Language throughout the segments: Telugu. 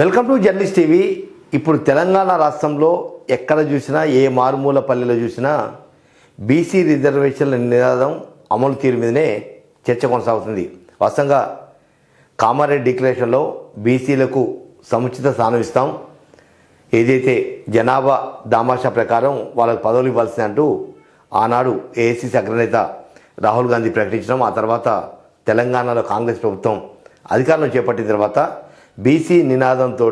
Welcome to journalist TV. ఇప్పుడు తెలంగాణ రాష్ట్రంలో ఎక్కడ చూసినా ఏ మారుమూల పల్లెలో చూసినా బీసీ రిజర్వేషన్ల నినాదం అమలు తీరు మీదనే చర్చ కొనసాగుతుంది. వాస్తవంగా కామారెడ్డి డిక్లరేషన్లో బీసీలకు సముచిత స్థానం ఇస్తాం. ఏదైతే జనాభా దామాషా ప్రకారం వాళ్ళకు పదవులు ఇవ్వాల్సింది అంటూ ఆనాడు ఏఐసిసి అగ్రనేత రాహుల్ గాంధీ ప్రకటించడం ఆ తర్వాత తెలంగాణలో కాంగ్రెస్ ప్రభుత్వం అధికారంలో చేపట్టిన తర్వాత బీసీ నినాదంతో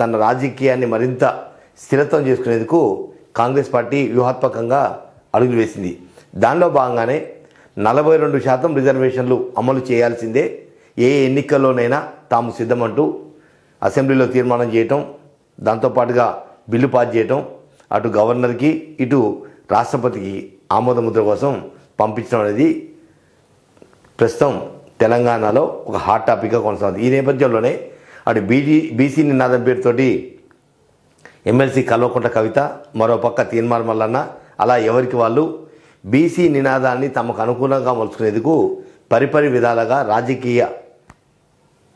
తన రాజకీయాన్ని మరింత స్థిరత్వం చేసుకునేందుకు కాంగ్రెస్ పార్టీ వ్యూహాత్మకంగా అడుగులు వేసింది. దానిలో భాగంగానే నలభై రెండు శాతం రిజర్వేషన్లు అమలు చేయాల్సిందే. ఏ ఎన్నికల్లోనైనా తాము సిద్ధమంటూ అసెంబ్లీలో తీర్మానం చేయటం దాంతోపాటుగా బిల్లు పాస్ చేయటం అటు గవర్నర్కి ఇటు రాష్ట్రపతికి ఆమోద ముద్ర కోసం పంపించడం అనేది ప్రస్తుతం తెలంగాణలో ఒక హాట్ టాపిక్గా కొనసాగుతుంది. ఈ నేపథ్యంలోనే అటు బీజీ బీసీ నినాదం పేరుతోటి ఎమ్మెల్సీ కల్వకుంట కవిత మరోపక్క తీన్మార్ మల్లన్న అలా ఎవరికి వాళ్ళు? బీసీ నినాదాన్ని తమకు అనుకూలంగా మలుచుకునేందుకు పరిపరి విధాలుగా రాజకీయ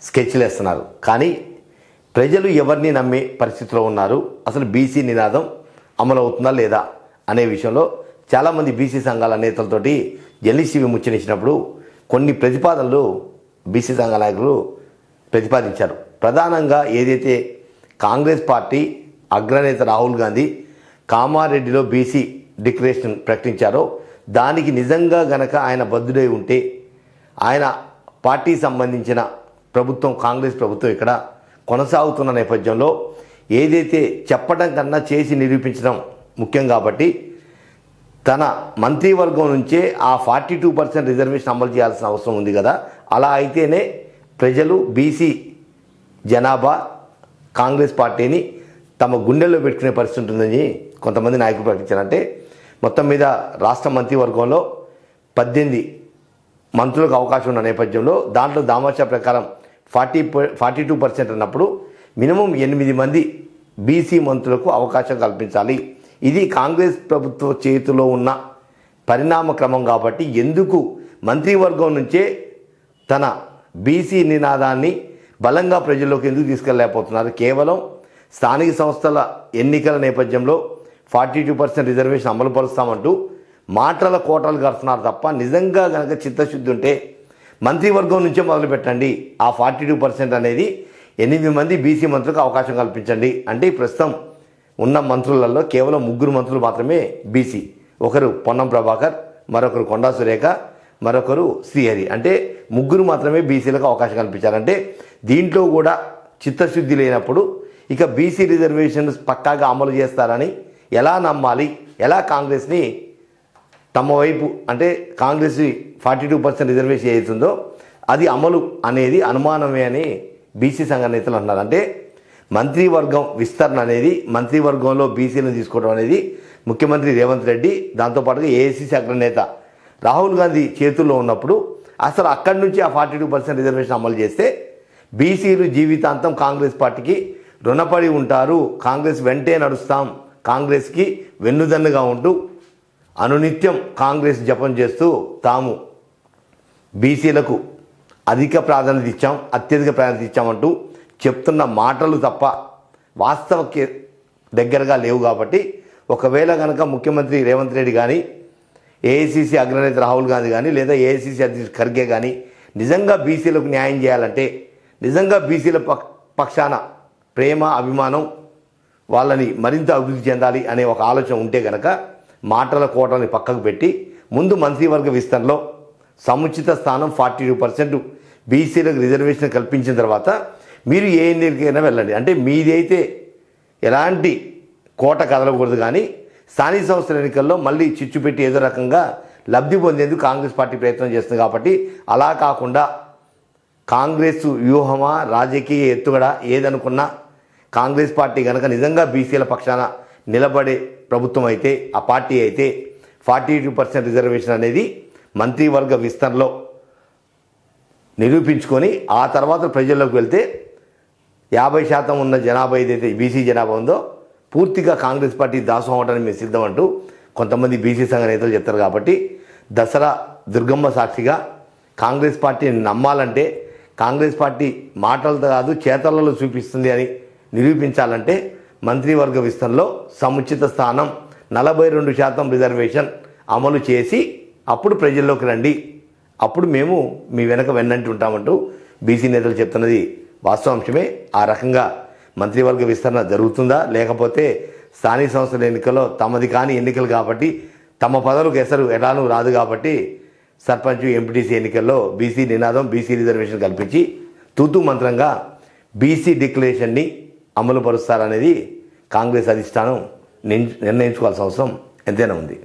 స్కెచ్లు వేస్తున్నారు. కానీ ప్రజలు ఎవరిని నమ్మే పరిస్థితిలో ఉన్నారు? అసలు బీసీ నినాదం అమలు అవుతుందా లేదా అనే విషయంలో చాలామంది బీసీ సంఘాల నేతలతోటి జర్నలిస్ట్ ముచ్చరించినప్పుడు కొన్ని ప్రతిపాదనలు బీసీ సంఘ నాయకులు ప్రతిపాదించారు. ప్రధానంగా ఏదైతే కాంగ్రెస్ పార్టీ అగ్రనేత రాహుల్ గాంధీ కామారెడ్డిలో బీసీ డిక్లరేషన్ ప్రకటించారో దానికి నిజంగా గనక ఆయన బద్దుడై ఉంటే ఆయన పార్టీ సంబంధించిన ప్రభుత్వం కాంగ్రెస్ ప్రభుత్వం ఇక్కడ కొనసాగుతున్న నేపథ్యంలో ఏదైతే చెప్పడం కన్నా చేసి నిరూపించడం ముఖ్యం కాబట్టి తన మంత్రివర్గం నుంచే ఆ ఫార్టీ టూ పర్సెంట్ రిజర్వేషన్ అమలు చేయాల్సిన అవసరం ఉంది కదా. అలా అయితేనే ప్రజలు బీసీ జనాభా కాంగ్రెస్ పార్టీని తమ గుండెల్లో పెట్టుకునే పరిస్థితి ఉంటుందని కొంతమంది నాయకులు ప్రకటించారంటే మొత్తం మీద రాష్ట్ర మంత్రివర్గంలో పద్దెనిమిది మంత్రులకు అవకాశం ఉన్న నేపథ్యంలో దాంట్లో దామాషా ప్రకారం ఫార్టీ ఫార్టీ టూ పర్సెంట్ అన్నప్పుడు మినిమం ఎనిమిది మంది బీసీ మంత్రులకు అవకాశం కల్పించాలి. ఇది కాంగ్రెస్ ప్రభుత్వ చేతిలో ఉన్న పరిణామ క్రమం కాబట్టి ఎందుకు మంత్రివర్గం నుంచే తన బీసీ నినాదాన్ని బలంగా ప్రజల్లోకి ఎందుకు తీసుకెళ్ళలేకపోతున్నారు? కేవలం స్థానిక సంస్థల ఎన్నికల నేపథ్యంలో ఫార్టీ టూ పర్సెంట్ రిజర్వేషన్ అమలు పరుస్తామంటూ మాటల కోటలు కడుతున్నారు తప్ప నిజంగా కనుక చిత్తశుద్ధి ఉంటే మంత్రివర్గం నుంచే మొదలుపెట్టండి. ఆ ఫార్టీ టూ పర్సెంట్ అనేది ఎనిమిది మంది బీసీ మంత్రులకు అవకాశం కల్పించండి. అంటే ప్రస్తుతం ఉన్న మంత్రులలో కేవలం ముగ్గురు మంత్రులు మాత్రమే బీసీ. ఒకరు పొన్నం ప్రభాకర్ మరొకరు కొండా సురేఖ మరొకరు శ్రీహరి. అంటే ముగ్గురు మాత్రమే బీసీలకు అవకాశం కల్పించారంటే దీంట్లో కూడా చిత్తశుద్ధి లేనప్పుడు ఇక బీసీ రిజర్వేషన్ పక్కాగా అమలు చేస్తారని ఎలా నమ్మాలి? ఎలా కాంగ్రెస్ని తమ వైపు అంటే Congress forty two percent reservation అవుతుందో అది అమలు అనేది అనుమానమే అని బీసీ సంఘ నేతలు అంటున్నారు. అంటే మంత్రివర్గం విస్తరణ అనేది మంత్రివర్గంలో బీసీలను తీసుకోవడం అనేది ముఖ్యమంత్రి రేవంత్ రెడ్డి దాంతోపాటుగా ఏఐసీసీ అగ్రనేత రాహుల్ గాంధీ చేతుల్లో ఉన్నప్పుడు అసలు అక్కడి నుంచి ఆ ఫార్టీ టూ పర్సెంట్ రిజర్వేషన్ అమలు చేస్తే బీసీలు జీవితాంతం కాంగ్రెస్ పార్టీకి రుణపడి ఉంటారు. కాంగ్రెస్ వెంటే నడుస్తాం. కాంగ్రెస్కి వెన్నుదన్నుగా ఉంటూ అనునిత్యం కాంగ్రెస్ జపం చేస్తూ తాము బీసీలకు అధిక ప్రాధాన్యత ఇచ్చాం అత్యధిక ప్రాధాన్యత ఇచ్చామంటూ చెప్తున్న మాటలు తప్ప వాస్తవ దగ్గరగా లేవు కాబట్టి ఒకవేళ కనుక ముఖ్యమంత్రి రేవంత్ రెడ్డి కానీ ఏఐసిసి అగ్రనేత రాహుల్ గాంధీ కానీ లేదా ఏఐసిసి అధ్యక్షుడు ఖర్గే కానీ నిజంగా బీసీలకు న్యాయం చేయాలంటే నిజంగా బీసీల పక్షాన ప్రేమ అభిమానం వాళ్ళని మరింత అభివృద్ధి చెందాలి అనే ఒక ఆలోచన ఉంటే కనుక మాటల కోటని పక్కకు పెట్టి ముందు మంత్రివర్గ విస్తరణలో సముచిత స్థానం ఫార్టీ టూ పర్సెంట్ బీసీలకు రిజర్వేషన్ కల్పించిన తర్వాత మీరు ఏ ఎన్నికైనా వెళ్ళండి. అంటే మీదైతే ఎలాంటి కోట కదలకూడదు కానీ స్థానిక సంస్థల ఎన్నికల్లో మళ్ళీ చిచ్చు పెట్టి ఏదో రకంగా లబ్ధి పొందేందుకు కాంగ్రెస్ పార్టీ ప్రయత్నం చేస్తుంది కాబట్టి అలా కాకుండా కాంగ్రెస్ వ్యూహమా రాజకీయ ఎత్తుగడ ఏదనుకున్నా కాంగ్రెస్ పార్టీ కనుక నిజంగా బీసీల పక్షాన నిలబడే ప్రభుత్వం అయితే ఆ పార్టీ అయితే ఫార్టీ టూ పర్సెంట్ రిజర్వేషన్ అనేది మంత్రివర్గ విస్తరణలో నిరూపించుకొని ఆ తర్వాత ప్రజల్లోకి వెళ్తే యాభై శాతం ఉన్న జనాభా ఏదైతే బీసీ జనాభా ఉందో పూర్తిగా కాంగ్రెస్ పార్టీ దాసం అవడానికి మేము సిద్ధం అంటూ కొంతమంది బీసీ సంఘ నేతలు చెప్తారు కాబట్టి దసరా దుర్గమ్మ సాక్షిగా కాంగ్రెస్ పార్టీని నమ్మాలంటే కాంగ్రెస్ పార్టీ మాటలతో కాదు చేతలలో చూపిస్తుంది అని నిరూపించాలంటే మంత్రివర్గ విస్తరణలో సముచిత స్థానం నలభై రెండు శాతం రిజర్వేషన్ అమలు చేసి అప్పుడు ప్రజల్లోకి రండి. అప్పుడు మేము మీ వెనక వెన్నంటి ఉంటామంటూ బీసీ నేతలు చెప్తున్నది వాస్తవాంశమే. ఆ రకంగా మంత్రివర్గ విస్తరణ జరుగుతుందా? లేకపోతే స్థానిక సంస్థల ఎన్నికల్లో తమది కాని ఎన్నికలు కాబట్టి తమ పదవులకు ఎసరు ఎలానూ రాదు కాబట్టి సర్పంచ్ ఎంపీటీసీ ఎన్నికల్లో బీసీ నినాదం బీసీ రిజర్వేషన్ కల్పించి తూతు మంత్రంగా బీసీ డిక్లరేషన్ని అమలుపరుస్తారనేది కాంగ్రెస్ అధిష్టానం నిర్ణయించుకోవాల్సిన అవసరం ఎంతైనా ఉంది.